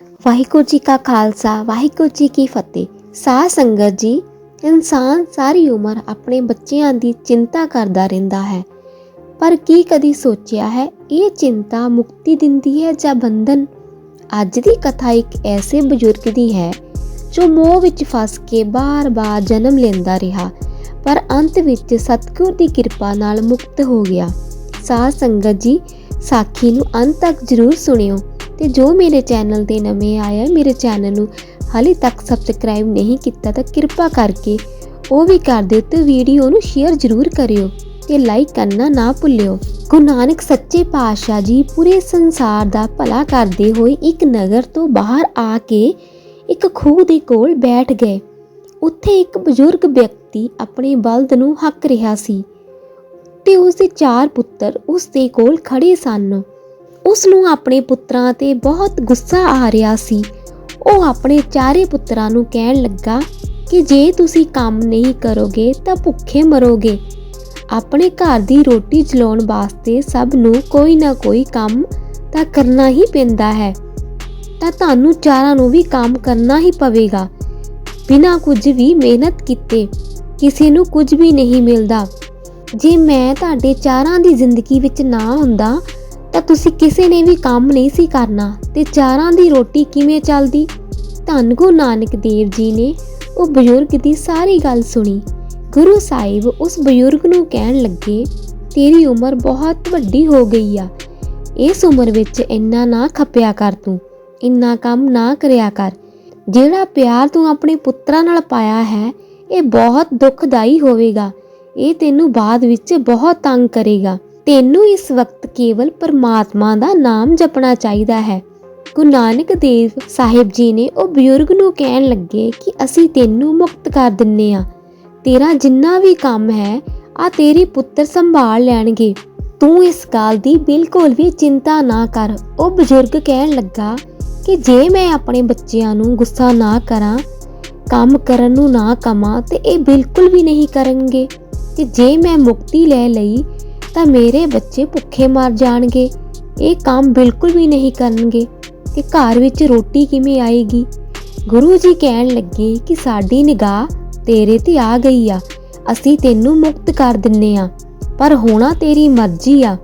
ਵਾਹਿਗੁਰੂ ਜੀ ਕਾ ਖਾਲਸਾ, ਵਾਹਿਗੁਰੂ ਜੀ ਕੀ ਫਤਿਹ। ਸਾਧ ਸੰਗਤ ਜੀ, ਇਨਸਾਨ ਸਾਰੀ ਉਮਰ ਆਪਣੇ ਬੱਚਿਆਂ ਦੀ ਚਿੰਤਾ ਕਰਦਾ ਰਹਿੰਦਾ ਹੈ। ਪਰ ਕੀ ਕਦੀ ਸੋਚਿਆ ਹੈ, ਇਹ ਚਿੰਤਾ ਮੁਕਤੀ ਦਿੰਦੀ ਹੈ ਜਾਂ ਬੰਧਨ? ਅੱਜ ਦੀ ਕਥਾ ਇੱਕ ਐਸੇ ਬਜ਼ੁਰਗ ਦੀ ਹੈ, ਜੋ ਮੋਹ ਵਿੱਚ ਫਸ ਕੇ ਬਾਰ-ਬਾਰ ਜਨਮ ਲੈਂਦਾ ਰਿਹਾ, ਪਰ ਅੰਤ ਵਿੱਚ ਸਤਿਗੁਰ ਦੀ ਕਿਰਪਾ ਨਾਲ ਮੁਕਤ ਹੋ ਗਿਆ। ਸਾਧ ਸੰਗਤ ਜੀ, ਸਾਖੀ ਨੂੰ ਅੰਤ ਤੱਕ ਜ਼ਰੂਰ ਸੁਣਿਓ। ਤੇ ਜੋ ਮੇਰੇ ਚੈਨਲ ਤੇ ਨਵੇਂ ਆਇਆ ਮੇਰੇ ਚੈਨਲ ਨੂੰ ਹਾਲੇ ਤੱਕ ਸਬਸਕ੍ਰਾਈਬ ਨਹੀਂ ਕੀਤਾ ਤਾਂ ਕਿਰਪਾ ਕਰਕੇ ਉਹ ਵੀ ਕਰ ਦਿਓ ਤੇ ਵੀਡੀਓ ਨੂੰ ਸ਼ੇਅਰ ਜ਼ਰੂਰ ਕਰਿਓ ਤੇ ਲਾਈਕ ਕਰਨਾ ਨਾ ਭੁੱਲਿਓ। ਗੁਰੂ ਨਾਨਕ ਸੱਚੇ ਪਾਤਸ਼ਾਹ ਜੀ ਪੂਰੇ ਸੰਸਾਰ ਦਾ ਭਲਾ ਕਰਦੇ ਹੋਏ ਇੱਕ ਨਗਰ ਤੋਂ ਬਾਹਰ ਆ ਕੇ ਇੱਕ ਖੂਹ ਦੇ ਕੋਲ ਬੈਠ ਗਏ। ਉੱਥੇ ਇੱਕ ਬਜ਼ੁਰਗ ਵਿਅਕਤੀ ਆਪਣੇ ਬਲਦ ਨੂੰ ਹੱਕ ਰਿਹਾ ਸੀ ਤੇ ਉਸ ਦੇ ਚਾਰ ਪੁੱਤਰ ਉਸ ਦੇ ਕੋਲ ਖੜੇ ਸਨ। ਉਸ ਨੂੰ ਆਪਣੇ ਪੁੱਤਰਾਂ ਤੇ ਬਹੁਤ ਗੁੱਸਾ ਆ ਰਿਹਾ ਸੀ। ਉਹ ਆਪਣੇ ਚਾਰੇ ਪੁੱਤਰਾਂ ਨੂੰ ਕਹਿਣ ਲੱਗਾ ਕਿ ਜੇ ਤੁਸੀਂ ਕੰਮ ਨਹੀਂ ਕਰੋਗੇ ਤਾਂ ਭੁੱਖੇ ਮਰੋਗੇ। ਆਪਣੇ ਘਰ ਦੀ ਰੋਟੀ ਚਲਾਉਣ ਵਾਸਤੇ ਸਭ ਨੂੰ ਕੋਈ ਨਾ ਕੋਈ ਕੰਮ ਤਾਂ ਕਰਨਾ ਹੀ ਪੈਂਦਾ ਹੈ। ਤਾਂ ਤੁਹਾਨੂੰ ਚਾਰਾਂ ਨੂੰ ਵੀ ਕੰਮ ਕਰਨਾ ਹੀ ਪਵੇਗਾ। ਬਿਨਾਂ ਕੁਝ ਵੀ ਮਿਹਨਤ ਕੀਤੇ ਕਿਸੇ ਨੂੰ ਕੁਝ ਵੀ ਨਹੀਂ ਮਿਲਦਾ। ਜੇ ਮੈਂ ਤੁਹਾਡੇ ਚਾਰਾਂ ਦੀ ਜ਼ਿੰਦਗੀ ਵਿੱਚ ਨਾ ਹੁੰਦਾ ਤਾਂ ਤੁਸੀਂ ਕਿਸੇ ਨੇ ਵੀ ਕੰਮ ਨਹੀਂ ਸੀ ਕਰਨਾ ਤੇ ਚਾਰਾਂ ਦੀ ਰੋਟੀ ਕਿਵੇਂ ਚੱਲਦੀ? ਧੰਨ ਗੁਰੂ ਨਾਨਕ ਦੇਵ ਜੀ ਨੇ ਉਹ ਬਜ਼ੁਰਗ ਦੀ ਸਾਰੀ ਗੱਲ ਸੁਣੀ। ਗੁਰੂ ਸਾਹਿਬ ਉਸ ਬਜ਼ੁਰਗ ਨੂੰ ਕਹਿਣ ਲੱਗੇ, ਤੇਰੀ ਉਮਰ ਬਹੁਤ ਵੱਡੀ ਹੋ ਗਈ ਆ। ਇਸ ਉਮਰ ਵਿੱਚ ਇੰਨਾ ਨਾ ਖੱਪਿਆ ਕਰ ਤੂੰ, ਇੰਨਾ ਕੰਮ ਨਾ ਕਰਿਆ ਕਰ। ਜਿਹੜਾ ਪਿਆਰ ਤੂੰ ਆਪਣੇ ਪੁੱਤਰਾਂ ਨਾਲ ਪਾਇਆ ਹੈ, ਇਹ ਬਹੁਤ ਦੁਖਦਾਈ ਹੋਵੇਗਾ। ਇਹ ਤੈਨੂੰ ਬਾਅਦ ਵਿੱਚ ਬਹੁਤ ਤੰਗ ਕਰੇਗਾ। ਤੈਨੂੰ ਇਸ ਵਕਤ ਕੇਵਲ ਪਰਮਾਤਮਾ ਦਾ ਨਾਮ ਜਪਣਾ ਚਾਹੀਦਾ ਹੈ। ਗੁਰੂ ਨਾਨਕ ਦੇਵ ਸਾਹਿਬ ਜੀ ਨੇ ਉਹ ਬਜ਼ੁਰਗ ਨੂੰ ਕਹਿਣ ਲੱਗੇ ਕਿ ਅਸੀਂ ਤੈਨੂੰ ਮੁਕਤ ਕਰ ਦਿੰਨੇ ਆ। ਤੇਰਾ ਜਿੰਨਾ ਵੀ ਕੰਮ ਹੈ, ਆ ਤੇਰੇ ਪੁੱਤਰ ਸੰਭਾਲ ਲੈਣਗੇ। ਤੂੰ ਇਸ ਗੱਲ ਦੀ ਬਿਲਕੁਲ ਵੀ ਚਿੰਤਾ ਨਾ ਕਰ। ਉਹ ਬਜ਼ੁਰਗ ਕਹਿਣ ਲੱਗਾ ਕਿ ਜੇ ਮੈਂ ਆਪਣੇ ਬੱਚਿਆਂ ਨੂੰ ਗੁੱਸਾ ਨਾ ਕਰਾਂ, ਕੰਮ ਕਰਨ ਨੂੰ ਨਾ ਕਮਾਂ, ਤੇ ਇਹ ਬਿਲਕੁਲ ਵੀ ਨਹੀਂ ਕਰਨਗੇ। ਤੇ ਜੇ ਮੈਂ ਮੁਕਤੀ ਲੈ ਲਈ ਤਾਂ ਮੇਰੇ ਬੱਚੇ ਭੁੱਖੇ ਮਰ ਜਾਣਗੇ। ਇਹ ਕੰਮ ਬਿਲਕੁਲ ਵੀ ਨਹੀਂ ਕਰਨਗੇ। ਤੇ ਘਰ ਵਿੱਚ ਰੋਟੀ ਕਿਵੇਂ ਆਏਗੀ? ਗੁਰੂ ਜੀ ਕਹਿਣ ਲੱਗੇ ਕਿ ਸਾਡੀ ਨਿਗਾਹ ਤੇਰੇ ਤੇ ਆ ਗਈ ਆ। ਅਸੀਂ ਤੈਨੂੰ ਮੁਕਤ ਕਰ ਦਿੰਨੇ ਆ, ਪਰ ਹੋਣਾ ਤੇਰੀ ਮਰਜ਼ੀ ਆ।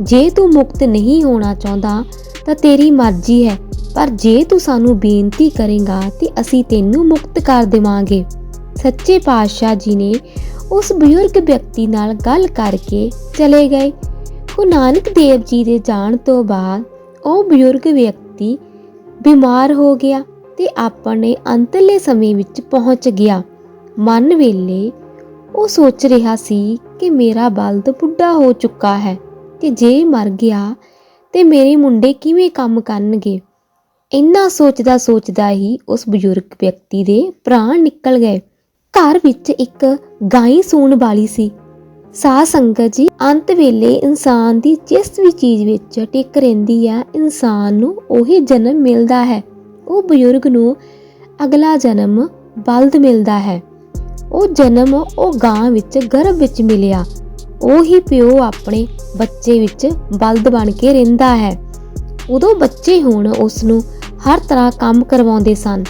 ਜੇ ਤੂੰ ਮੁਕਤ ਨਹੀਂ ਹੋਣਾ ਚਾਹੁੰਦਾ, ਤਾਂ ਤੇਰੀ ਮਰਜ਼ੀ ਹੈ। ਪਰ ਜੇ ਤੂੰ ਸਾਨੂੰ ਬੇਨਤੀ ਕਰੇਗਾ, ਤੇ ਅਸੀਂ ਤੈਨੂੰ ਮੁਕਤ ਕਰ ਦੇਵਾਂਗੇ। ਸੱਚੇ ਪਾਤਸ਼ਾਹ ਜੀ ਨੇ ਉਸ ਬਜ਼ੁਰਗ ਵਿਅਕਤੀ ਨਾਲ ਗੱਲ ਕਰਕੇ ਚਲੇ ਗਏ। ਗੁਰੂ ਨਾਨਕ ਦੇਵ ਜੀ ਦੇ ਜਾਣ ਤੋਂ ਬਾਅਦ ਉਹ ਬਜ਼ੁਰਗ ਵਿਅਕਤੀ ਬਿਮਾਰ ਹੋ ਗਿਆ ਤੇ ਆਪਣੇ ਅੰਤਲੇ ਸਮੇਂ ਵਿੱਚ ਪਹੁੰਚ ਗਿਆ। ਮਨ ਵੇਲੇ ਉਹ ਸੋਚ ਰਿਹਾ ਸੀ ਕਿ ਮੇਰਾ ਬਲਦ ਬੁੱਢਾ ਹੋ ਚੁੱਕਾ ਹੈ ਤੇ ਜੇ ਮਰ ਗਿਆ ਤੇ ਮੇਰੇ ਮੁੰਡੇ ਕਿਵੇਂ ਕੰਮ ਕਰਨਗੇ। ਇੰਨਾ ਸੋਚਦਾ ਸੋਚਦਾ ਹੀ ਉਸ ਬਜ਼ੁਰਗ ਵਿਅਕਤੀ ਦੇ ਪ੍ਰਾਣ ਨਿਕਲ ਗਏ। ਘਰ ਵਿੱਚ ਇੱਕ ਗਾਈ ਸੂਣ ਵਾਲੀ ਸੀ। ਸਾਧ ਸੰਗਤ ਜੀ, ਅੰਤ ਵੇਲੇ ਇਨਸਾਨ ਦੀ ਜਿਸ ਵੀ ਚੀਜ਼ ਵਿੱਚ ਟਿਕ ਰਹਿੰਦੀ ਹੈ ਇਨਸਾਨ ਨੂੰ ਉਹੀ ਜਨਮ ਮਿਲਦਾ ਹੈ। ਉਹ ਬਜ਼ੁਰਗ ਨੂੰ ਅਗਲਾ ਜਨਮ ਬਲਦ ਮਿਲਦਾ ਹੈ। ਉਹ ਜਨਮ ਉਹ ਗਾਂ ਵਿੱਚ ਗਰਭ ਵਿੱਚ ਮਿਲਿਆ। ਉਹੀ ਪਿਓ ਆਪਣੇ ਬੱਚੇ ਵਿੱਚ ਬਲਦ ਬਣ ਕੇ ਰਹਿੰਦਾ ਹੈ। ਉਦੋਂ ਬੱਚੇ ਹੁਣ ਉਸ ਨੂੰ ਹਰ ਤਰ੍ਹਾਂ ਕੰਮ ਕਰਵਾਉਂਦੇ ਸਨ।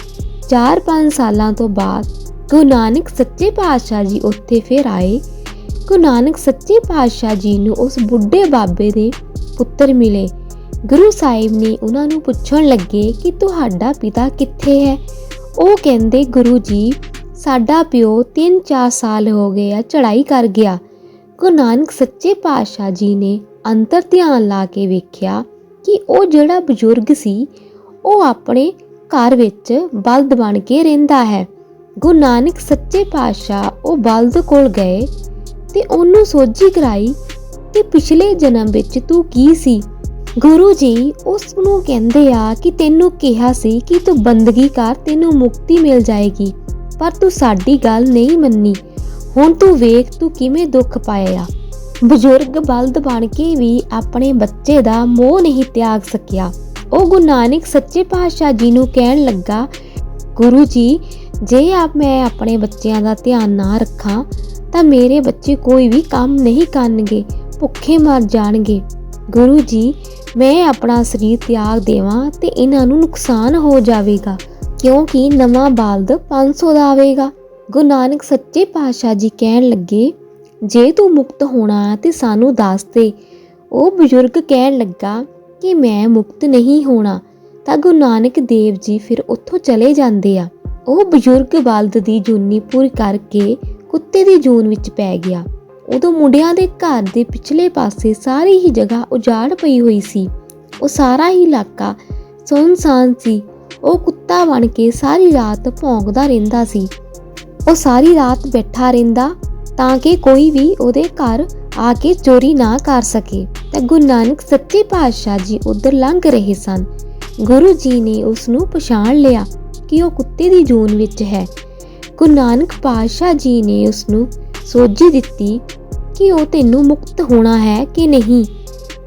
4-5 ਸਾਲਾਂ ਤੋਂ ਬਾਅਦ ਗੁਰੂ ਨਾਨਕ ਸੱਚੇ ਪਾਤਸ਼ਾਹ ਜੀ ਉੱਥੇ ਫਿਰ ਆਏ। ਗੁਰੂ ਨਾਨਕ ਸੱਚੇ ਪਾਤਸ਼ਾਹ ਜੀ ਨੂੰ ਉਸ ਬੁੱਢੇ ਬਾਬੇ ਦੇ ਪੁੱਤਰ ਮਿਲੇ। ਗੁਰੂ ਸਾਹਿਬ ਨੇ ਉਹਨਾਂ ਨੂੰ ਪੁੱਛਣ ਲੱਗੇ ਕਿ ਤੁਹਾਡਾ ਪਿਤਾ ਕਿੱਥੇ ਹੈ? ਉਹ ਕਹਿੰਦੇ, ਗੁਰੂ ਜੀ, ਸਾਡਾ ਪਿਓ 3-4 ਸਾਲ ਹੋ ਗਏ ਆ, ਚੜ੍ਹਾਈ ਕਰ ਗਿਆ। ਗੁਰੂ ਨਾਨਕ ਸੱਚੇ ਪਾਤਸ਼ਾਹ ਜੀ ਨੇ ਅੰਤਰ ਧਿਆਨ ਲਾ ਕੇ ਵੇਖਿਆ ਕਿ ਉਹ ਜਿਹੜਾ ਬਜ਼ੁਰਗ ਸੀ, ਉਹ ਆਪਣੇ ਘਰ ਵਿੱਚ ਬਲਦ ਬਣ ਕੇ ਰਹਿੰਦਾ ਹੈ। ਗੁਰੂ ਨਾਨਕ ਸੱਚੇ ਪਾਤਸ਼ਾਹ ਉਹ ਬਲਦ ਕੋਲ ਗਏ ਤੇ ਉਹਨੂੰ ਸੋਝੀ ਕਰਾਈ ਕਿ ਪਿਛਲੇ ਜਨਮ ਵਿੱਚ ਤੂੰ ਕੀ ਸੀ? ਗੁਰੂ ਜੀ ਉਸ ਨੂੰ ਕਹਿੰਦੇ ਆ ਕਿ ਤੈਨੂੰ ਕਿਹਾ ਸੀ ਕਿ ਤੂੰ ਬੰਦਗੀ ਕਰ, ਤੈਨੂੰ ਮੁਕਤੀ ਮਿਲ ਜਾਏਗੀ, ਪਰ ਤੂੰ ਸਾਡੀ ਗੱਲ ਨਹੀਂ ਮੰਨੀ। ਹੁਣ ਤੂੰ ਵੇਖ ਤੂੰ ਕਿਵੇਂ ਦੁੱਖ ਪਾਇਆ। ਬਜ਼ੁਰਗ ਬਲਦ ਬਣ ਕੇ ਵੀ ਆਪਣੇ ਬੱਚੇ ਦਾ ਮੋਹ ਨਹੀਂ ਤਿਆਗ ਸਕਿਆ। ਉਹ ਗੁਰੂ ਨਾਨਕ ਸੱਚੇ ਪਾਤਸ਼ਾਹ ਜੀ ਨੂੰ ਕਹਿਣ ਲੱਗਾ, ਗੁਰੂ ਜੀ ਜੇ ਆਪ ਮੈਂ ਆਪਣੇ ਬੱਚਿਆਂ ਦਾ ਧਿਆਨ ਨਾ ਰੱਖਾਂ, ਤਾਂ ਮੇਰੇ ਬੱਚੇ ਕੋਈ ਵੀ ਕੰਮ ਨਹੀਂ ਕਰਨਗੇ, ਭੁੱਖੇ ਮਰ ਜਾਣਗੇ। ਗੁਰੂ ਜੀ, ਮੈਂ ਆਪਣਾ ਸਰੀਰ ਤਿਆਗ ਦੇਵਾਂ ਤੇ ਇਹਨਾਂ ਨੂੰ ਨੁਕਸਾਨ ਹੋ ਜਾਵੇਗਾ, ਕਿਉਂਕਿ ਨਵਾਂ ਬਲਦ 500 ਦਾ ਆਵੇਗਾ। ਗੁਰੂ ਨਾਨਕ ਸੱਚੇ ਪਾਤਸ਼ਾਹ ਜੀ ਕਹਿਣ ਲੱਗੇ, ਜੇ ਤੂੰ ਮੁਕਤ ਹੋਣਾ ਤੇ ਸਾਨੂੰ ਦੱਸ ਦੇ। ਉਹ ਬਜ਼ੁਰਗ ਕਹਿਣ ਲੱਗਾ ਕਿ ਮੈਂ ਮੁਕਤ ਨਹੀਂ ਹੋਣਾ, ਤਾਂ ਗੁਰੂ ਨਾਨਕ ਦੇਵ ਜੀ ਫਿਰ ਉੱਥੋਂ ਚਲੇ ਜਾਂਦੇ ਆ। ਉਹ ਬਜ਼ੁਰਗ ਬਲਦ ਦੀ ਜੂਨੀ ਪੂਰੀ ਕਰਕੇ ਕੁੱਤੇ ਦੀ ਜੂਨ ਵਿੱਚ ਪੈ ਗਿਆ। ਉਦੋਂ ਮੁੰਡਿਆਂ ਦੇ ਘਰ ਦੇ ਪਿਛਲੇ ਪਾਸੇ ਸਾਰੀ ਹੀ ਜਗ੍ਹਾ ਉਜਾੜ ਪਈ ਹੋਈ ਸੀ। ਉਹ ਸਾਰਾ ਹੀ ਇਲਾਕਾ ਸੁੰਨਸਾਨ ਸੀ। ਉਹ ਕੁੱਤਾ ਬਣ ਕੇ ਸਾਰੀ ਰਾਤ ਭੌਂਕਦਾ ਰਹਿੰਦਾ ਸੀ। ਉਹ ਸਾਰੀ ਰਾਤ ਬੈਠਾ ਰਹਿੰਦਾ ਤਾਂ ਕਿ ਕੋਈ ਵੀ ਉਹਦੇ ਘਰ ਆ ਕੇ ਚੋਰੀ ਨਾ ਕਰ ਸਕੇ ਤਾਂ ਗੁਰੂ ਨਾਨਕ ਸੱਚੇ ਪਾਤਸ਼ਾਹ ਜੀ ਉਧਰ ਲੰਘ ਰਹੇ ਸਨ। ਗੁਰੂ ਜੀ ਨੇ ਉਸ ਨੂੰ ਪਛਾਣ ਲਿਆ। ਕਿ ਉਹ ਕੁੱਤੇ ਦੀ ਜੂਨ ਵਿੱਚ ਹੈ। ਗੁਰੂ ਨਾਨਕ ਪਾਤਸ਼ਾਹ ਜੀ ਨੇ ਉਸ ਨੂੰ ਸੋਝੀ ਦਿੱਤੀ ਕਿ ਉਹ ਤੈਨੂੰ ਮੁਕਤ ਹੋਣਾ ਹੈ ਕਿ ਨਹੀਂ।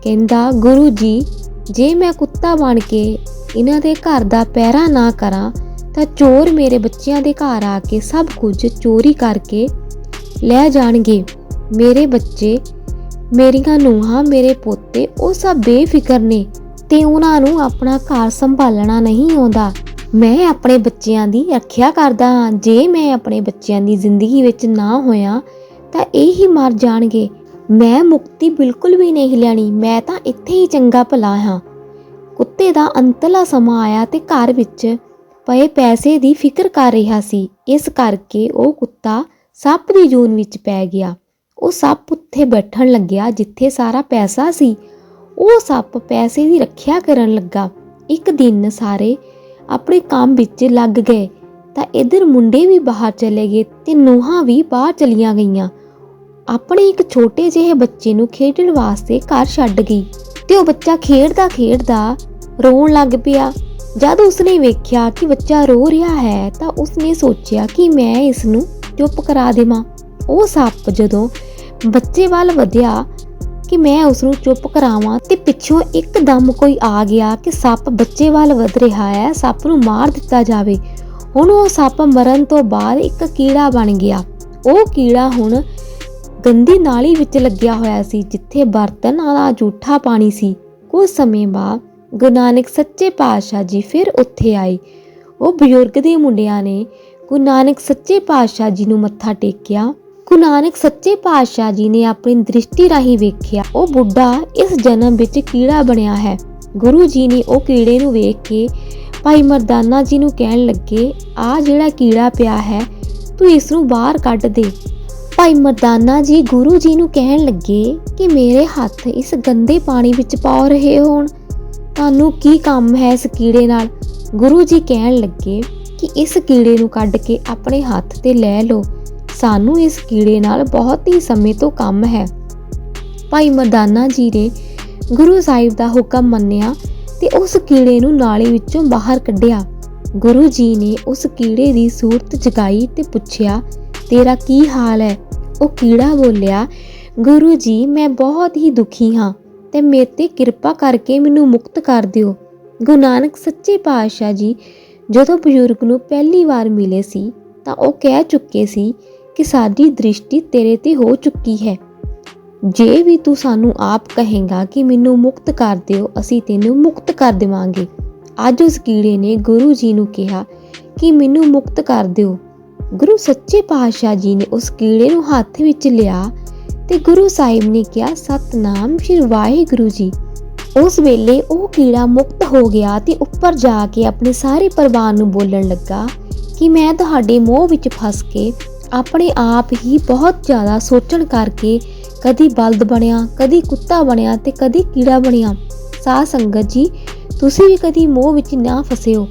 ਕਹਿੰਦਾ, ਗੁਰੂ ਜੀ, ਜੇ ਮੈਂ ਕੁੱਤਾ ਬਣ ਕੇ ਇਹਨਾਂ ਦੇ ਘਰ ਦਾ ਪਹਿਰਾ ਨਾ ਕਰਾਂ, ਤਾਂ ਚੋਰ ਮੇਰੇ ਬੱਚਿਆਂ ਦੇ ਘਰ ਆ ਕੇ ਸਭ ਕੁਝ ਚੋਰੀ ਕਰਕੇ ਲੈ ਜਾਣਗੇ। ਮੇਰੇ ਬੱਚੇ, ਮੇਰੀਆਂ ਨੂੰਹਾਂ, ਮੇਰੇ ਪੋਤੇ, ਉਹ ਸਭ ਬੇਫਿਕਰ ਨੇ ਤੇ ਉਹਨਾਂ ਨੂੰ ਆਪਣਾ ਘਰ ਸੰਭਾਲਣਾ ਨਹੀਂ ਆਉਂਦਾ। ਮੈਂ ਆਪਣੇ ਬੱਚਿਆਂ ਦੀ ਰੱਖਿਆ ਕਰਦਾ ਹਾਂ। ਜੇ ਮੈਂ ਆਪਣੇ ਬੱਚਿਆਂ ਦੀ ਜ਼ਿੰਦਗੀ ਵਿੱਚ ਨਾ ਹੋਇਆ, ਤਾਂ ਇਹ ਹੀ ਮਰ ਜਾਣਗੇ। ਮੈਂ ਮੁਕਤੀ ਬਿਲਕੁਲ ਵੀ ਨਹੀਂ ਲੈਣੀ। ਮੈਂ ਤਾਂ ਇੱਥੇ ਹੀ ਚੰਗਾ ਭਲਾ ਹਾਂ। ਕੁੱਤੇ ਦਾ ਅੰਤਲਾ ਸਮਾਂ ਆਇਆ ਤੇ ਘਰ ਵਿੱਚ ਪਏ ਪੈਸੇ ਦੀ ਫਿਕਰ ਕਰ ਰਿਹਾ ਸੀ। ਇਸ ਕਰਕੇ ਉਹ ਕੁੱਤਾ ਸੱਪ ਦੀ ਜੂਨ ਵਿੱਚ ਪੈ ਗਿਆ। ਉਹ ਸੱਪ ਉੱਥੇ ਬੈਠਣ ਲੱਗਿਆ ਜਿੱਥੇ ਸਾਰਾ ਪੈਸਾ ਸੀ। ਉਹ ਸੱਪ ਪੈਸੇ ਦੀ ਰੱਖਿਆ ਕਰਨ ਲੱਗਾ। ਇੱਕ ਦਿਨ ਸਾਰੇ ਆਪਣੇ ਕੰਮ ਵਿੱਚ ਲੱਗ ਗਏ। ਤਾਂ ਇਧਰ ਮੁੰਡੇ ਵੀ ਬਾਹਰ ਚਲੇ ਗਏ ਤੇ ਨੂੰਹਾਂ ਵੀ ਬਾਹਰ ਚਲੀਆਂ ਗਈਆਂ। ਆਪਣੇ ਇੱਕ ਛੋਟੇ ਜਿਹੇ ਬੱਚੇ ਨੂੰ ਖੇਡਣ ਵਾਸਤੇ ਘਰ ਛੱਡ ਗਈ ਤੇ ਉਹ ਬੱਚਾ ਖੇਡਦਾ ਖੇਡਦਾ ਰੋਣ ਲੱਗ ਪਿਆ। ਜਦ ਉਸਨੇ ਵੇਖਿਆ ਕਿ ਬੱਚਾ ਰੋ ਰਿਹਾ ਹੈ ਤਾਂ ਉਸਨੇ ਸੋਚਿਆ ਕਿ ਮੈਂ ਇਸ ਨੂੰ ਚੁੱਪ ਕਰਾ ਦੇਵਾਂ। ਉਹ ਸੱਪ ਜਦੋਂ ਬੱਚੇ ਵੱਲ ਵਧਿਆ ਕਿ ਮੈਂ ਉਸ ਨੂੰ ਚੁੱਪ ਕਰਾਵਾਂ ਤੇ ਪਿੱਛੋਂ ਇੱਕਦਮ ਕੋਈ ਆ ਗਿਆ ਕਿ ਸੱਪ ਬੱਚੇ ਵੱਲ ਵਧ ਰਿਹਾ ਹੈ, ਸੱਪ ਨੂੰ ਮਾਰ ਦਿੱਤਾ ਜਾਵੇ। ਹੁਣ ਉਹ ਸੱਪ ਮਰਨ ਤੋਂ ਬਾਅਦ ਇੱਕ ਕੀੜਾ ਬਣ ਗਿਆ। ਉਹ ਕੀੜਾ ਹੁਣ ਗੰਦੀ ਨਾਲੀ ਵਿੱਚ ਲੱਗਿਆ ਹੋਇਆ ਸੀ, ਜਿੱਥੇ ਬਰਤਨ ਦਾ ਝੂਠਾ ਪਾਣੀ ਸੀ। ਕੁਝ ਸਮੇਂ ਬਾਅਦ ਗੁਰੂ ਨਾਨਕ ਸੱਚੇ ਪਾਤਸ਼ਾਹ ਜੀ ਫਿਰ ਉੱਥੇ ਆਏ। ਉਹ ਬਜ਼ੁਰਗ ਦੇ ਮੁੰਡਿਆਂ ਨੇ ਗੁਰੂ ਨਾਨਕ ਸੱਚੇ ਪਾਤਸ਼ਾਹ ਜੀ ਨੂੰ ਮੱਥਾ ਟੇਕਿਆ। ਗੁਰੂ ਨਾਨਕ ਸੱਚੇ ਪਾਤਸ਼ਾਹ ਜੀ ਨੇ ਆਪਣੀ ਦ੍ਰਿਸ਼ਟੀ ਰਾਹੀਂ ਵੇਖਿਆ, ਉਹ ਬੁੱਢਾ ਇਸ ਜਨਮ ਵਿੱਚ ਕੀੜਾ ਬਣਿਆ ਹੈ। ਗੁਰੂ ਜੀ ਨੇ ਉਹ ਕੀੜੇ ਨੂੰ ਵੇਖ ਕੇ ਭਾਈ ਮਰਦਾਨਾ ਜੀ ਨੂੰ ਕਹਿਣ ਲੱਗੇ, ਆ ਜਿਹੜਾ ਕੀੜਾ ਪਿਆ ਹੈ, ਤੂੰ ਇਸ ਨੂੰ ਬਾਹਰ ਕੱਢ ਦੇ। ਭਾਈ ਮਰਦਾਨਾ ਜੀ ਗੁਰੂ ਜੀ ਨੂੰ ਕਹਿਣ ਲੱਗੇ ਕਿ ਮੇਰੇ ਹੱਥ ਇਸ ਗੰਦੇ ਪਾਣੀ ਵਿੱਚ ਪਾ ਰਹੇ ਹੋਣ। ਤੁਹਾਨੂੰ ਕੀ ਕੰਮ ਹੈ ਇਸ ਕੀੜੇ ਨਾਲ? ਗੁਰੂ ਜੀ ਕਹਿਣ ਲੱਗੇ ਕਿ ਇਸ ਕੀੜੇ ਨੂੰ ਕੱਢ ਕੇ ਆਪਣੇ ਹੱਥ ਤੇ ਲੈ ਲਓ। ਸਾਨੂੰ ਇਸ ਕੀੜੇ ਨਾਲ ਬਹੁਤ ਹੀ ਸਮੇਂ ਤੋਂ ਕੰਮ ਹੈ। ਭਾਈ ਮਰਦਾਨਾ ਜੀ ਨੇ ਗੁਰੂ ਸਾਹਿਬ ਦਾ ਹੁਕਮ ਮੰਨਿਆ ਤੇ ਉਸ ਕੀੜੇ ਨੂੰ ਨਾਲੇ ਵਿੱਚੋਂ ਬਾਹਰ ਕੱਢਿਆ। ਗੁਰੂ ਜੀ ਨੇ ਉਸ ਕੀੜੇ ਦੀ ਸੂਰਤ ਜਗਾਈ ਤੇ ਪੁੱਛਿਆ, ਤੇਰਾ ਕੀ ਹਾਲ ਹੈ? ਉਹ ਕੀੜਾ ਬੋਲਿਆ, ਗੁਰੂ ਜੀ, ਮੈਂ ਬਹੁਤ ਹੀ ਦੁਖੀ ਹਾਂ ਤੇ ਮੇਰੇ ਤੇ ਕਿਰਪਾ ਕਰਕੇ ਮੈਨੂੰ ਮੁਕਤ ਕਰ ਦਿਓ। ਗੁਰੂ ਨਾਨਕ ਸੱਚੇ ਪਾਤਸ਼ਾਹ ਜੀ ਜਦੋਂ ਬਜ਼ੁਰਗ ਨੂੰ ਪਹਿਲੀ ਵਾਰ ਮਿਲੇ ਸੀ ਤਾਂ ਉਹ ਕਹਿ ਚੁੱਕੇ ਸੀ ਕਿ ਸਾਡੀ ਦ੍ਰਿਸ਼ਟੀ ਤੇਰੇ ਤੇ ਹੋ ਚੁੱਕੀ ਹੈ। ਜੇ ਵੀ ਤੂੰ ਸਾਨੂੰ ਆਪ ਕਹੇਗਾ ਕਿ ਮੈਨੂੰ ਮੁਕਤ ਕਰ ਦਿਓ, ਅਸੀਂ ਤੈਨੂੰ ਮੁਕਤ ਕਰ ਦੇਵਾਂਗੇ। ਅੱਜ ਉਸ ਕੀੜੇ ਨੇ ਗੁਰੂ ਜੀ ਨੂੰ ਕਿਹਾ ਕਿ ਮੈਨੂੰ ਮੁਕਤ ਕਰ ਦਿਓ। ਗੁਰੂ ਸੱਚੇ ਪਾਤਸ਼ਾਹ ਜੀ ਨੇ ਉਸ ਕੀੜੇ ਨੂੰ ਹੱਥ ਵਿੱਚ ਲਿਆ ਤੇ ਗੁਰੂ ਸਾਹਿਬ ਨੇ ਕਿਹਾ, ਸਤਨਾਮ ਸ਼੍ਰੀ ਵਾਹਿਗੁਰੂ ਜੀ। ਉਸ ਵੇਲੇ ਉਹ ਕੀੜਾ ਮੁਕਤ ਹੋ ਗਿਆ ਤੇ ਉੱਪਰ ਜਾ ਕੇ ਆਪਣੇ ਸਾਰੇ ਪਰਿਵਾਰ ਨੂੰ ਬੋਲਣ ਲੱਗਾ ਕਿ ਮੈਂ ਤੁਹਾਡੇ ਮੋਹ ਵਿੱਚ ਫਸ ਕੇ ਆਪਣੇ ਆਪ ਹੀ ਬਹੁਤ ਜ਼ਿਆਦਾ ਸੋਚਣ ਕਰਕੇ ਕਦੀ ਬਲਦ ਬਣਿਆ, ਕਦੀ ਕੁੱਤਾ ਬਣਿਆ ਤੇ ਕਦੀ ਕੀੜਾ ਬਣਿਆ। ਸਾਧ ਸੰਗਤ ਜੀ, ਤੁਸੀਂ ਵੀ ਕਦੀ ਮੋਹ ਵਿੱਚ ਨਾ ਫਸਿਓ।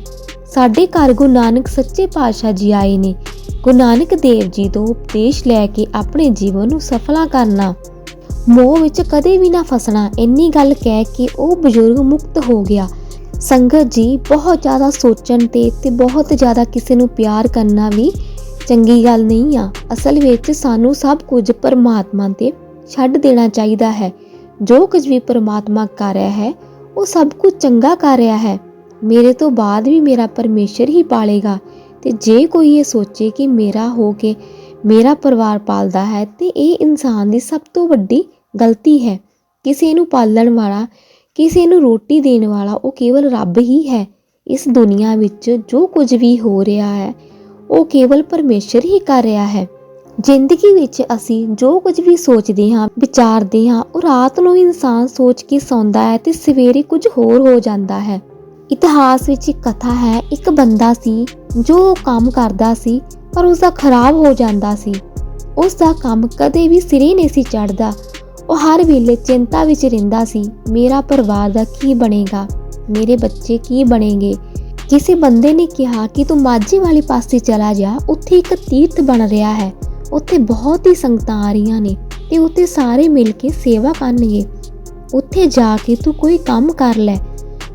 ਸਾਡੇ ਘਰ ਗੁਰੂ ਨਾਨਕ ਸੱਚੇ ਪਾਤਸ਼ਾਹ ਜੀ ਆਏ ਨੇ। ਗੁਰੂ ਨਾਨਕ ਦੇਵ ਜੀ ਤੋਂ ਉਪਦੇਸ਼ ਲੈ ਕੇ ਆਪਣੇ ਜੀਵਨ ਨੂੰ ਸਫਲਾ ਕਰਨਾ। ਮੋਹ ਵਿੱਚ ਕਦੇ ਵੀ ਨਾ ਫਸਣਾ, ਇੰਨੀ ਗੱਲ ਕਹਿ ਕੇ ਉਹ ਬਜ਼ੁਰਗ ਮੁਕਤ ਹੋ ਗਿਆ। ਸੰਗਤ ਜੀ, ਬਹੁਤ ਜ਼ਿਆਦਾ ਸੋਚਣ ਤੇ ਤੇ ਬਹੁਤ ਜ਼ਿਆਦਾ ਕਿਸੇ ਨੂੰ ਪਿਆਰ ਕਰਨਾ ਵੀ ਚੰਗੀ ਗੱਲ ਨਹੀਂ ਆ। ਅਸਲ ਵਿੱਚ ਸਾਨੂੰ ਸਭ ਕੁਝ ਪਰਮਾਤਮਾ ਤੇ ਛੱਡ ਦੇਣਾ ਚਾਹੀਦਾ ਹੈ। ਜੋ ਕੁਝ ਵੀ ਪਰਮਾਤਮਾ ਕਰ ਰਿਹਾ ਹੈ, ਉਹ ਸਭ ਕੁਝ ਚੰਗਾ ਕਰ ਰਿਹਾ ਹੈ। ਮੇਰੇ ਤੋਂ ਬਾਅਦ ਵੀ ਮੇਰਾ ਪਰਮੇਸ਼ਰ ਹੀ ਪਾਲੇਗਾ। ਤੇ ਜੇ ਕੋਈ ਇਹ ਸੋਚੇ ਕਿ ਮੇਰਾ ਹੋ ਕੇ ਮੇਰਾ ਪਰਿਵਾਰ ਪਾਲਦਾ ਹੈ, ਤੇ ਇਹ ਇਨਸਾਨ ਦੀ ਸਭ ਤੋਂ ਵੱਡੀ ਗਲਤੀ ਹੈ। ਕਿਸੇ ਨੂੰ ਪਾਲਣ ਵਾਲਾ, ਕਿਸੇ ਨੂੰ ਰੋਟੀ ਦੇਣ ਵਾਲਾ ਉਹ ਕੇਵਲ ਰੱਬ ਹੀ ਹੈ। ਇਸ ਦੁਨੀਆ ਵਿੱਚ ਜੋ ਕੁਝ ਵੀ ਹੋ ਰਿਹਾ ਹੈ ਉਹ ਕੇਵਲ ਪਰਮੇਸ਼ਰ ਹੀ ਕਰ ਰਿਹਾ ਹੈ। ਜ਼ਿੰਦਗੀ ਵਿੱਚ ਅਸੀਂ ਜੋ ਕੁਝ ਵੀ ਸੋਚਦੇ ਹਾਂ, ਵਿਚਾਰਦੇ ਹਾਂ, ਉਹ ਰਾਤ ਨੂੰ ਇਨਸਾਨ ਸੋਚ ਕੇ ਸੌਂਦਾ ਹੈ ਤੇ ਸਵੇਰੇ ਕੁਝ ਹੋਰ ਹੋ ਜਾਂਦਾ ਹੈ। ਇਤਿਹਾਸ ਵਿੱਚ ਇੱਕ ਕਥਾ ਹੈ, ਇੱਕ ਬੰਦਾ ਸੀ ਜੋ ਕੰਮ ਕਰਦਾ ਸੀ, ਪਰ ਉਸ ਦਾ ਖਰਾਬ ਹੋ ਜਾਂਦਾ ਸੀ। ਉਸ ਦਾ ਕੰਮ ਕਦੇ ਵੀ ਸਿਰੇ ਨਹੀਂ ਸੀ ਚੜਦਾ ਉਹ ਹਰ ਵੇਲੇ ਚਿੰਤਾ ਵਿੱਚ ਰਹਿੰਦਾ ਸੀ, ਮੇਰਾ ਪਰਿਵਾਰ ਦਾ ਕੀ ਬਣੇਗਾ? ਮੇਰੇ ਬੱਚੇ ਕੀ ਬਣेंगे ਕਿਸੇ ਬੰਦੇ ਨੇ ਕਿਹਾ ਕਿ ਤੂੰ ਮਾਝੇ ਵਾਲੇ ਪਾਸੇ ਚਲਾ ਜਾ, ਉੱਥੇ ਇੱਕ ਤੀਰਥ ਬਣ ਰਿਹਾ ਹੈ। ਉੱਥੇ ਬਹੁਤ ਹੀ ਸੰਗਤਾਂ ਆ ਰਹੀਆਂ ਨੇ ਤੇ ਉੱਥੇ ਸਾਰੇ ਮਿਲ ਕੇ ਸੇਵਾ ਕਰਨਗੇ। ਉੱਥੇ ਜਾ ਕੇ ਤੂੰ ਕੋਈ ਕੰਮ ਕਰ ਲੈ।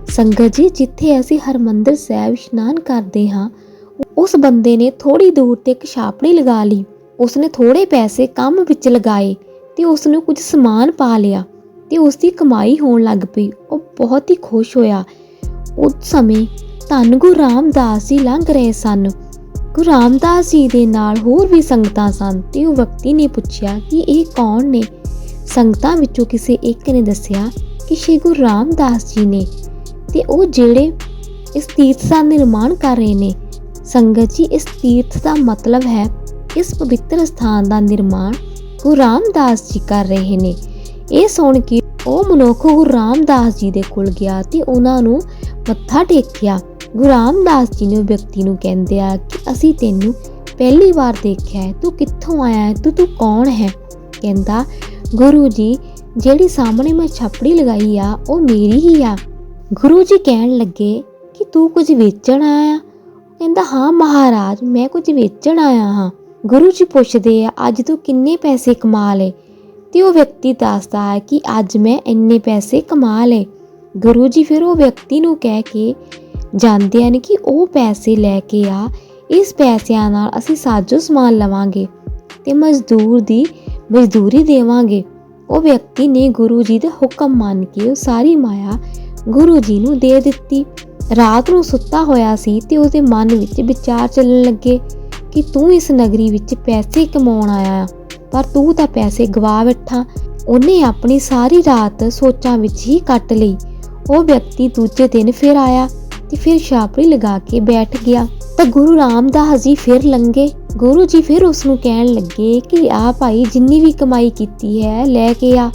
ਸੰਗਤ ਜੀ, ਜਿੱਥੇ ਅਸੀਂ ਹਰਮੰਦਰ ਸਾਹਿਬ ਇਸ਼ਨਾਨ ਕਰਦੇ ਹਾਂ, ਉਸ ਬੰਦੇ ਨੇ ਥੋੜੀ ਦੂਰ ਤੇ ਇੱਕ ਛਾਪੜੀ ਲਗਾ ਲਈ। ਉਸਨੇ ਥੋੜੇ ਪੈਸੇ ਕੰਮ ਵਿੱਚ ਲਗਾਏ ਤੇ ਉਸ ਨੂੰ ਕੁਝ ਸਮਾਨ ਪਾ ਲਿਆ ਤੇ ਉਸ ਦੀ ਕਮਾਈ ਹੋਣ ਲੱਗ ਪਈ। ਉਹ ਬਹੁਤ ਹੀ ਖੁਸ਼ ਹੋਇਆ। ਉਸ ਸਮੇਂ ਧੰਨ ਗੁਰੂ ਰਾਮਦਾਸ ਜੀ ਲੰਘ ਰਹੇ ਸਨ। ਗੁਰੂ ਰਾਮਦਾਸ ਜੀ ਦੇ ਨਾਲ ਹੋਰ ਵੀ ਸੰਗਤਾਂ ਸਨ। ਤੇ ਉਹ ਵਿਅਕਤੀ ਨੇ ਪੁੱਛਿਆ ਕਿ ਇਹ ਕੌਣ ਨੇ? ਸੰਗਤਾਂ ਵਿੱਚੋਂ ਕਿਸੇ ਇੱਕ ਨੇ ਦੱਸਿਆ ਕਿ ਸ਼੍ਰੀ ਗੁਰੂ ਰਾਮਦਾਸ ਜੀ ਨੇ ਤੇ ਉਹ ਜਿਹੜੇ ਇਸ ਤੀਰਥ ਦਾ ਨਿਰਮਾਣ ਕਰ ਰਹੇ ਨੇ। ਸੰਗਤ ਜੀ, ਇਸ ਤੀਰਥ ਦਾ ਮਤਲਬ ਹੈ ਇਸ ਪਵਿੱਤਰ ਸਥਾਨ ਦਾ ਨਿਰਮਾਣ ਗੁਰੂ ਰਾਮਦਾਸ ਜੀ ਕਰ ਰਹੇ ਨੇ। ਇਹ ਸੁਣ ਕੇ ਉਹ ਮਨੁੱਖ ਗੁਰੂ ਰਾਮਦਾਸ ਜੀ ਦੇ ਕੋਲ ਗਿਆ ਤੇ ਉਹਨਾਂ ਨੂੰ ਮੱਥਾ ਟੇਕਿਆ। ਗੁਰੂ ਰਾਮਦਾਸ ਜੀ ਨੇ ਉਹ ਵਿਅਕਤੀ ਨੂੰ ਕਹਿੰਦੇ ਆ ਕਿ ਅਸੀਂ ਤੈਨੂੰ ਪਹਿਲੀ ਵਾਰ ਦੇਖਿਆ ਹੈ, ਤੂੰ ਕਿੱਥੋਂ ਆਇਆ ਹੈ, ਤੂੰ ਤੂੰ ਕੌਣ ਹੈ? ਕਹਿੰਦਾ, ਗੁਰੂ ਜੀ, ਜਿਹੜੀ ਸਾਹਮਣੇ ਮੈਂ ਛਾਪੜੀ ਲਗਾਈ ਆ, ਉਹ ਮੇਰੀ ਹੀ ਆ। ਗੁਰੂ ਜੀ ਕਹਿਣ ਲੱਗੇ ਕਿ ਤੂੰ ਕੁਝ ਵੇਚਣ ਆਇਆ ਆ? ਕਹਿੰਦਾ, ਹਾਂ ਮਹਾਰਾਜ, ਮੈਂ ਕੁਝ ਵੇਚਣ ਆਇਆ ਹਾਂ। ਗੁਰੂ ਜੀ ਪੁੱਛਦੇ ਆ, ਅੱਜ ਤੂੰ ਕਿੰਨੇ ਪੈਸੇ ਕਮਾ ਲਏ? ਤੇ ਉਹ ਵਿਅਕਤੀ ਦੱਸਦਾ ਹੈ ਕਿ ਅੱਜ ਮੈਂ ਇੰਨੇ ਪੈਸੇ ਕਮਾ ਲਏ। ਗੁਰੂ ਜੀ ਫਿਰ ਉਹ ਵਿਅਕਤੀ ਨੂੰ ਕਹਿ ਕੇ ਜਾਂਦੇ ਹਨ ਕਿ ਉਹ ਪੈਸੇ ਲੈ ਕੇ ਆ, ਇਸ ਪੈਸਿਆਂ ਨਾਲ ਅਸੀਂ ਸਾਜੋ ਸਮਾਨ ਲਵਾਂਗੇ ਤੇ ਮਜ਼ਦੂਰ ਦੀ ਮਜ਼ਦੂਰੀ ਦੇਵਾਂਗੇ। ਉਹ ਵਿਅਕਤੀ ਨੇ ਗੁਰੂ ਜੀ ਦੇ ਹੁਕਮ ਮੰਨ ਕੇ ਉਹ ਸਾਰੀ ਮਾਇਆ ਗੁਰੂ ਜੀ ਨੂੰ ਦੇ ਦਿੱਤੀ। ਰਾਤ ਨੂੰ ਸੁੱਤਾ ਹੋਇਆ ਸੀ ਤੇ ਉਹਦੇ ਮਨ ਵਿੱਚ ਵਿਚਾਰ ਚੱਲਣ ਲੱਗੇ ਕਿ ਤੂੰ ਇਸ ਨਗਰੀ ਵਿੱਚ ਪੈਸੇ ਕਮਾਉਣ ਆਇਆ, ਪਰ ਤੂੰ ਤਾਂ ਪੈਸੇ ਗਵਾ ਬੈਠਾ। ਉਹਨੇ ਆਪਣੀ ਸਾਰੀ ਰਾਤ ਸੋਚਾਂ ਵਿੱਚ ਹੀ ਕੱਟ ਲਈ। ਉਹ ਵਿਅਕਤੀ ਦੂਜੇ ਦਿਨ ਫਿਰ ਆਇਆ। ਤੇ ਫਿਰ ਛਾਪੜੀ ਲਗਾ ਕੇ ਬੈਠ ਗਿਆ। ਤਾਂ ਗੁਰੂ ਰਾਮਦਾਸ ਜੀ ਫਿਰ ਲੰਗੇ ਗੁਰੂ ਜੀ ਫਿਰ ਉਸ ਨੂੰ ਕਹਿਣ ਲੱਗੇ ਕਿ ਆ ਭਾਈ ਜਿੰਨੀ ਵੀ ਕਮਾਈ ਕੀਤੀ ਹੈ, ਲੈ ਕੇ ਆ।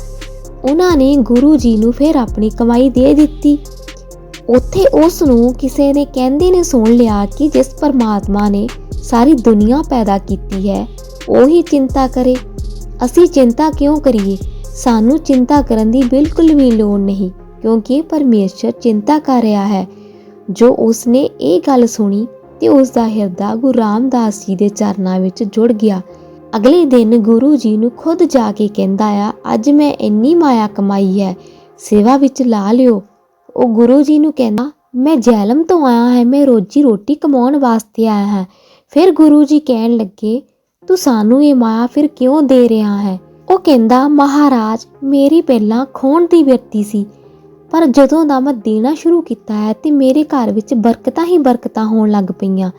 ਉਹਨਾਂ ਨੇ ਗੁਰੂ ਜੀ ਨੂੰ ਫਿਰ ਆਪਣੀ ਕਮਾਈ ਦੇ ਦਿੱਤੀ। ਉੱਥੇ ਉਸ ਨੂੰ ਕਿਸੇ ਨੇ ਕਹਿੰਦੇ ਨੇ ਸੁਣ ਲਿਆ ਕਿ ਜਿਸ ਪਰਮਾਤਮਾ ਨੇ ਸਾਰੀ ਦੁਨੀਆ ਪੈਦਾ ਕੀਤੀ ਹੈ, ਉਹੀ ਚਿੰਤਾ ਕਰੇ। ਅਸੀਂ ਚਿੰਤਾ ਕਿਉਂ ਕਰੀਏ? ਸਾਨੂੰ ਚਿੰਤਾ ਕਰਨ ਦੀ ਬਿਲਕੁਲ ਵੀ ਲੋੜ ਨਹੀਂ, ਕਿਉਂਕਿ ਪਰਮੇਸ਼ਰ ਚਿੰਤਾ ਕਰ ਰਿਹਾ ਹੈ। ਜੋ ਉਸਨੇ ਇਹ ਗੱਲ ਸੁਣੀ ਤੇ ਉਸ ਦਾ ਹਿਰਦਾ ਗੁਰੂ ਰਾਮਦਾਸ ਜੀ ਦੇ ਚਰਨਾਂ ਵਿੱਚ ਜੁੜ ਗਿਆ। ਅਗਲੇ ਦਿਨ ਗੁਰੂ ਜੀ ਨੂੰ ਖੁਦ ਜਾ ਕੇ ਕਹਿੰਦਾ ਆ, ਅੱਜ ਮੈਂ ਇੰਨੀ ਮਾਇਆ ਕਮਾਈ ਹੈ, ਸੇਵਾ ਵਿੱਚ ਲਾ ਲਿਓ। ਉਹ ਗੁਰੂ ਜੀ ਨੂੰ ਕਹਿੰਦਾ, ਮੈਂ ਜੈਲਮ ਤੋਂ ਆਇਆ ਹਾਂ, ਮੈਂ ਰੋਜੀ ਰੋਟੀ ਕਮਾਉਣ ਵਾਸਤੇ ਆਇਆ ਹਾਂ। ਫਿਰ ਗੁਰੂ ਜੀ ਕਹਿਣ ਲੱਗੇ, ਤੂੰ ਸਾਨੂੰ ਇਹ ਮਾਇਆ ਫਿਰ ਕਿਉਂ ਦੇ ਰਿਹਾ ਹੈ? ਉਹ ਕਹਿੰਦਾ, ਮਹਾਰਾਜ, ਮੇਰੀ ਪਹਿਲਾਂ ਖੋਣ ਦੀ ਵਿਰਤੀ ਸੀ। ਪਰ ਜਦੋਂ ਦਾ ਮੈਂ ਦੇਣਾ ਸ਼ੁਰੂ ਕੀਤਾ ਹੈ ਤੇ ਮੇਰੇ ਘਰ ਵਿੱਚ ਬਰਕਤਾਂ ਹੀ ਬਰਕਤਾਂ ਹੋਣ ਲੱਗ ਪਈਆਂ।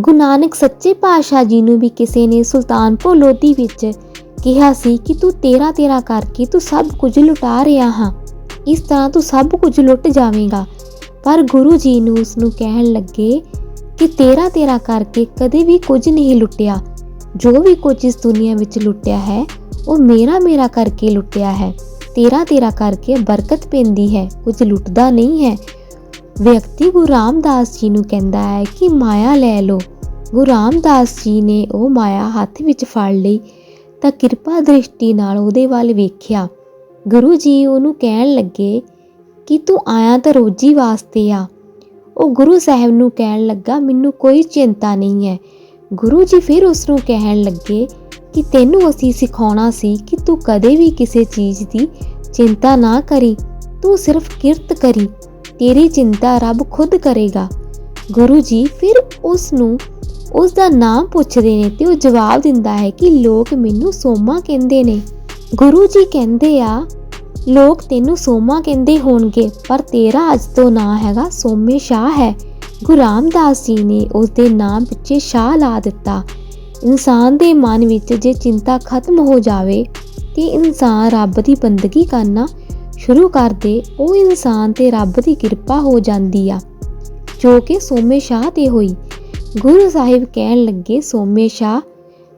ਗੁਰੂ ਨਾਨਕ ਸੱਚੇ ਪਾਤਸ਼ਾਹ ਜੀ ਨੂੰ ਵੀ ਕਿਸੇ ਨੇ ਸੁਲਤਾਨਪੁਰ ਲੋਧੀ ਵਿੱਚ ਕਿਹਾ ਸੀ ਕਿ ਤੂੰ ਤੇਰਾ ਤੇਰਾ ਕਰਕੇ ਤੂੰ ਸਭ ਕੁਝ ਲੁਟਾ ਰਿਹਾ ਹਾਂ। ਇਸ ਤਰ੍ਹਾਂ ਤੂੰ ਸਭ ਕੁਝ ਲੁੱਟ ਜਾਵੇਂਗਾ। ਪਰ ਗੁਰੂ ਜੀ ਨੂੰ ਉਸ ਨੂੰ ਕਹਿਣ ਲੱਗੇ ਕਿ ਤੇਰਾ ਤੇਰਾ ਕਰਕੇ ਕਦੇ ਵੀ ਕੁਝ ਨਹੀਂ ਲੁੱਟਿਆ। ਜੋ ਵੀ ਕੁਝ ਇਸ ਦੁਨੀਆ ਵਿੱਚ ਲੁੱਟਿਆ ਹੈ, ਉਹ ਮੇਰਾ ਮੇਰਾ ਕਰਕੇ ਲੁੱਟਿਆ ਹੈ। ਤੇਰਾ ਤੇਰਾ ਕਰਕੇ ਬਰਕਤ ਪੈਂਦੀ ਹੈ, ਕੁਝ ਲੁੱਟਦਾ ਨਹੀਂ ਹੈ। ਵਿਅਕਤੀ ਗੁਰੂ ਰਾਮਦਾਸ ਜੀ ਨੂੰ ਕਹਿੰਦਾ ਹੈ ਕਿ ਮਾਇਆ ਲੈ ਲਓ। ਗੁਰੂ ਰਾਮਦਾਸ ਜੀ ਨੇ ਉਹ ਮਾਇਆ ਹੱਥ ਵਿੱਚ ਫੜ ਲਈ ਤਾਂ ਕਿਰਪਾ ਦ੍ਰਿਸ਼ਟੀ ਨਾਲ ਉਹਦੇ ਵੱਲ ਵੇਖਿਆ। ਗੁਰੂ ਜੀ ਉਹਨੂੰ ਕਹਿਣ ਲੱਗੇ ਕਿ ਤੂੰ ਆਇਆ ਤਾਂ ਰੋਜੀ ਵਾਸਤੇ ਆ। ਉਹ ਗੁਰੂ ਸਾਹਿਬ ਨੂੰ ਕਹਿਣ ਲੱਗਾ, ਮੈਨੂੰ ਕੋਈ ਚਿੰਤਾ ਨਹੀਂ ਹੈ। ਗੁਰੂ ਜੀ ਫਿਰ ਉਸ ਨੂੰ ਕਹਿਣ ਲੱਗੇ ਕਿ ਤੈਨੂੰ ਅਸੀਂ ਸਿਖਾਉਣਾ ਸੀ ਕਿ ਤੂੰ ਕਦੇ ਵੀ ਕਿਸੇ ਚੀਜ਼ ਦੀ ਚਿੰਤਾ ਨਾ ਕਰੀ। ਤੂੰ ਸਿਰਫ ਕਿਰਤ ਕਰੀ। ਤੇਰੀ ਚਿੰਤਾ ਰੱਬ ਖੁਦ ਕਰੇਗਾ। ਗੁਰੂ ਜੀ ਫਿਰ ਉਸ ਨੂੰ, ਉਸ ਦਾ ਨਾਮ ਪੁੱਛਦੇ ਨੇ ਤੇ ਉਹ ਜਵਾਬ ਦਿੰਦਾ ਹੈ ਕਿ ਲੋਕ ਮੈਨੂੰ ਸੋਮਾ ਕਹਿੰਦੇ ਨੇ। ਗੁਰੂ ਜੀ ਕਹਿੰਦੇ ਆ, ਲੋਕ ਤੈਨੂੰ ਸੋਮਾ ਕਹਿੰਦੇ ਹੋਣਗੇ, ਪਰ ਤੇਰਾ ਅੱਜ ਤੋਂ ਨਾਂ ਹੈਗਾ ਸੋਮੇ ਸ਼ਾਹ ਹੈ। ਗੁਰੂ ਰਾਮਦਾਸ ਜੀ ਨੇ ਉਸ ਦੇ ਨਾਮ ਪਿੱਛੇ ਸ਼ਾਹ ਲਾ ਦਿੱਤਾ। ਇਨਸਾਨ ਦੇ ਮਨ ਵਿੱਚ ਜੇ ਚਿੰਤਾ ਖਤਮ ਹੋ ਜਾਵੇ, ਤੇ ਇਨਸਾਨ ਰੱਬ ਦੀ ਬੰਦਗੀ ਕਰਨਾ ਸ਼ੁਰੂ ਕਰ ਦੇ, ਉਹ ਇਨਸਾਨ ਤੇ ਰੱਬ ਦੀ ਕਿਰਪਾ ਹੋ ਜਾਂਦੀ ਆ। ਜੋ ਕਿ ਸੋਮੇ ਸ਼ਾਹ ਤੇ ਹੋਈ। ਗੁਰੂ ਸਾਹਿਬ ਕਹਿਣ ਲੱਗੇ, ਸੋਮੇ ਸ਼ਾਹ,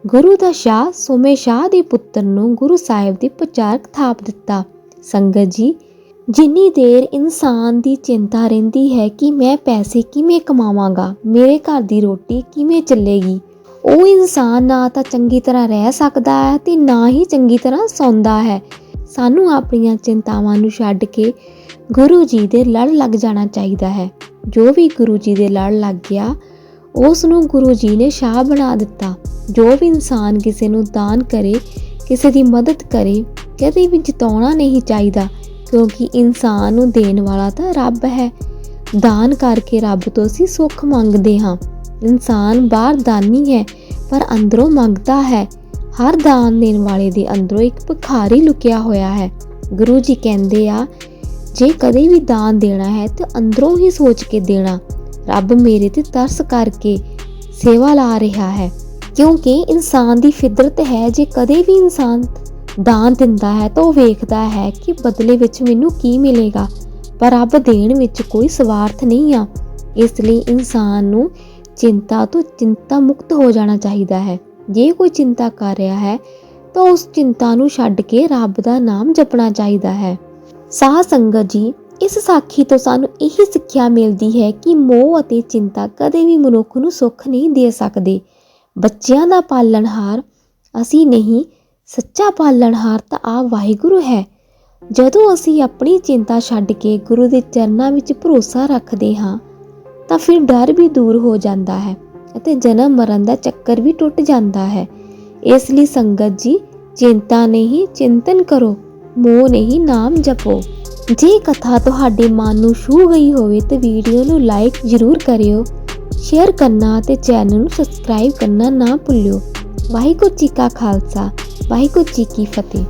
ਗੁਰੂ ਦਾ ਸ਼ਾਹ, ਸੋਮੇ ਸ਼ਾਹ ਦੇ ਪੁੱਤਰ ਨੂੰ ਗੁਰੂ ਸਾਹਿਬ ਦੇ ਪ੍ਰਚਾਰਕ ਥਾਪ ਦਿੱਤਾ। ਸੰਗਤ ਜੀ, ਜਿੰਨੀ ਦੇਰ ਇਨਸਾਨ ਦੀ ਚਿੰਤਾ ਰਹਿੰਦੀ ਹੈ ਕਿ ਮੈਂ ਪੈਸੇ ਕਿਵੇਂ ਕਮਾਵਾਂਗਾ, ਮੇਰੇ ਘਰ ਦੀ ਰੋਟੀ ਕਿਵੇਂ ਚੱਲੇਗੀ ਉਹ ਇਨਸਾਨ ਨਾ ਤਾਂ ਚੰਗੀ ਤਰ੍ਹਾਂ ਰਹਿ ਸਕਦਾ ਹੈ ਤੇ ਨਾ ਹੀ ਚੰਗੀ ਤਰ੍ਹਾਂ ਸੌਂਦਾ ਹੈ। ਸਾਨੂੰ ਆਪਣੀਆਂ ਚਿੰਤਾਵਾਂ ਨੂੰ ਛੱਡ ਕੇ ਗੁਰੂ ਜੀ ਦੇ ਲੜ ਲੱਗ ਜਾਣਾ ਚਾਹੀਦਾ ਹੈ। ਜੋ ਵੀ ਗੁਰੂ ਜੀ ਦੇ ਲੜ ਲੱਗ ਗਿਆ, ਉਸ ਨੂੰ ਗੁਰੂ ਜੀ ਨੇ ਸ਼ਾਹ ਬਣਾ ਦਿੱਤਾ। ਜੋ ਵੀ ਇਨਸਾਨ ਕਿਸੇ ਨੂੰ ਦਾਨ ਕਰੇ, ਕਿਸੇ ਦੀ ਮਦਦ ਕਰੇ, ਕਦੇ ਵੀ ਜਿਤਾਉਣਾ ਨਹੀਂ ਚਾਹੀਦਾ, ਕਿਉਂਕਿ ਇਨਸਾਨ ਨੂੰ ਦੇਣ ਵਾਲਾ ਤਾਂ ਰੱਬ ਹੈ। ਦਾਨ ਕਰਕੇ ਰੱਬ ਤੋਂ ਅਸੀਂ ਸੁੱਖ ਮੰਗਦੇ ਹਾਂ। ਇਨਸਾਨ ਬਾਹਰ ਦਾਨੀ ਹੈ, ਪਰ ਅੰਦਰੋਂ ਮੰਗਦਾ ਹੈ। ਹਰ ਦਾਨ ਦੇਣ ਵਾਲੇ ਦੇ ਅੰਦਰੋਂ ਇੱਕ ਭਿਖਾਰੀ ਲੁਕਿਆ ਹੋਇਆ ਹੈ। ਗੁਰੂ ਜੀ ਕਹਿੰਦੇ ਆ, ਜੇ ਕਦੇ ਵੀ ਦਾਨ ਦੇਣਾ ਹੈ ਤਾਂ ਅੰਦਰੋਂ ਹੀ ਸੋਚ ਕੇ ਦੇਣਾ। ਰੱਬ ਮੇਰੇ ਤੇ ਤਰਸ ਕਰਕੇ ਸੇਵਾ ਲਾ ਰਿਹਾ ਹੈ। ਕਿਉਂਕਿ ਇਨਸਾਨ ਦੀ ਫਿਤਰਤ ਹੈ, ਜੇ ਕਦੇ ਵੀ ਇਨਸਾਨ ਦਾਨ ਦਿੰਦਾ ਹੈ ਤਾਂ ਉਹ ਵੇਖਦਾ ਹੈ ਕਿ ਬਦਲੇ ਵਿੱਚ ਮੈਨੂੰ ਕੀ ਮਿਲੇਗਾ। ਪਰ ਰੱਬ ਦੇਣ ਵਿੱਚ ਕੋਈ ਸਵਾਰਥ ਨਹੀਂ ਆ। ਇਸ ਲਈ ਇਨਸਾਨ ਨੂੰ ਚਿੰਤਾ ਤੋਂ ਚਿੰਤਾ ਮੁਕਤ ਹੋ ਜਾਣਾ ਚਾਹੀਦਾ ਹੈ। ਜੇ ਕੋਈ ਚਿੰਤਾ ਕਰ ਰਿਹਾ ਹੈ, ਤਾਂ ਉਸ ਚਿੰਤਾ ਨੂੰ ਛੱਡ ਕੇ ਰੱਬ ਦਾ ਨਾਮ ਜਪਣਾ ਚਾਹੀਦਾ ਹੈ। ਸਾਧ ਸੰਗਤ ਜੀ, ਇਸ ਸਾਖੀ ਤੋਂ ਸਾਨੂੰ ਇਹੀ ਸਿੱਖਿਆ ਮਿਲਦੀ ਹੈ ਕਿ ਮੋਹ ਅਤੇ ਚਿੰਤਾ ਕਦੇ ਵੀ ਮਨੁੱਖ ਨੂੰ ਸੁੱਖ ਨਹੀਂ ਦੇ ਸਕਦੇ। ਬੱਚਿਆਂ ਦਾ ਪਾਲਣਹਾਰ ਅਸੀਂ ਨਹੀਂ, ਸੱਚਾ ਪਾਲਣਹਾਰ ਤਾਂ ਆ ਵਾਹਿਗੁਰੂ ਹੈ। ਜਦੋਂ ਅਸੀਂ ਆਪਣੀ ਚਿੰਤਾ ਛੱਡ ਕੇ ਗੁਰੂ ਦੇ ਚਰਨਾਂ ਵਿੱਚ ਭਰੋਸਾ ਰੱਖਦੇ ਹਾਂ ਤਾਂ ਫਿਰ ਡਰ ਵੀ ਦੂਰ ਹੋ ਜਾਂਦਾ ਹੈ ਅਤੇ ਜਨਮ ਮਰਨ ਦਾ ਚੱਕਰ ਵੀ ਟੁੱਟ ਜਾਂਦਾ ਹੈ। ਇਸ ਲਈ ਸੰਗਤ ਜੀ, ਚਿੰਤਾ ਨਹੀਂ, ਚਿੰਤਨ ਕਰੋ, ਮੋਹ ਨਹੀਂ, ਨਾਮ ਜਪੋ। ਜੇ ਕਥਾ ਤੁਹਾਡੇ ਮਨ ਨੂੰ ਛੂ ਗਈ ਹੋਵੇ ਤਾਂ ਵੀਡੀਓ ਨੂੰ ਲਾਈਕ ਜ਼ਰੂਰ ਕਰਿਓ ਸ਼ੇਅਰ ਕਰਨਾ ਤੇ ਚੈਨਲ ਨੂੰ ਸਬਸਕ੍ਰਾਈਬ ਕਰਨਾ ਨਾ ਭੁੱਲਿਓ। ਵਾਹਿਗੁਰੂ ਜੀ ਕਾ ਖਾਲਸਾ, ਵਾਹਿਗੁਰੂ ਜੀ ਕੀ ਫਤਿਹ।